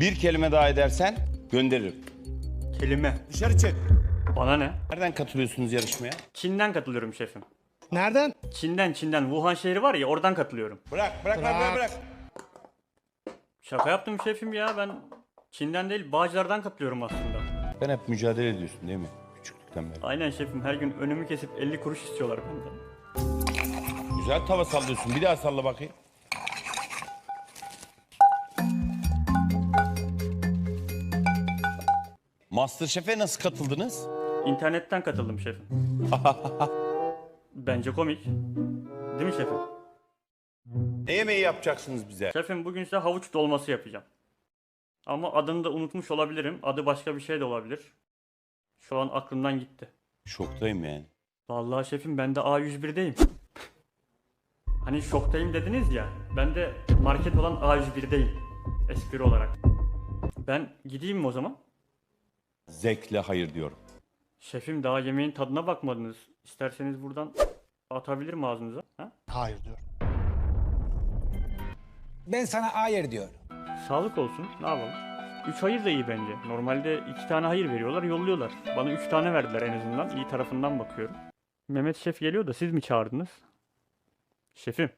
Bir kelime daha edersen gönderirim. Kelime. Dışarı çık. Bana ne? Nereden katılıyorsunuz yarışmaya? Çin'den katılıyorum şefim. Nereden? Çin'den Çin'den Wuhan şehri var ya oradan katılıyorum. Bırak, bırak, bırak, bırak. bırak. Şaka yaptım şefim ya ben Çin'den değil Bağcılar'dan katılıyorum aslında. Sen hep mücadele ediyorsun değil mi? Küçüklükten beri. Aynen şefim her gün önümü kesip 50 kuruş istiyorlar benden. Güzel tava sallıyorsun. Bir daha salla bakayım. Masterchef'e nasıl katıldınız? İnternetten katıldım şefim. Bence komik. Değil mi şefim? Ne yemeği yapacaksınız bize? Şefim bugün size havuç dolması yapacağım. Ama adını da unutmuş olabilirim. Adı başka bir şey de olabilir. Şu an aklımdan gitti. Şoktayım yani. Vallahi şefim ben de A101'deyim. Hani şoktayım dediniz ya. Ben de market olan A101'deyim. Espri olarak. Ben gideyim mi o zaman? Zevkle hayır diyorum. Şefim daha yemeğin tadına bakmadınız. İsterseniz buradan atabilirim ağzınıza. Ha? Hayır diyor. Ben sana hayır diyorum. Sağlık olsun. Ne yapalım? 3 hayır da iyi bence. Normalde 2 tane hayır veriyorlar, yolluyorlar. Bana 3 tane verdiler en azından. İyi tarafından bakıyorum. Mehmet Şef geliyor da siz mi çağırdınız? Şefim.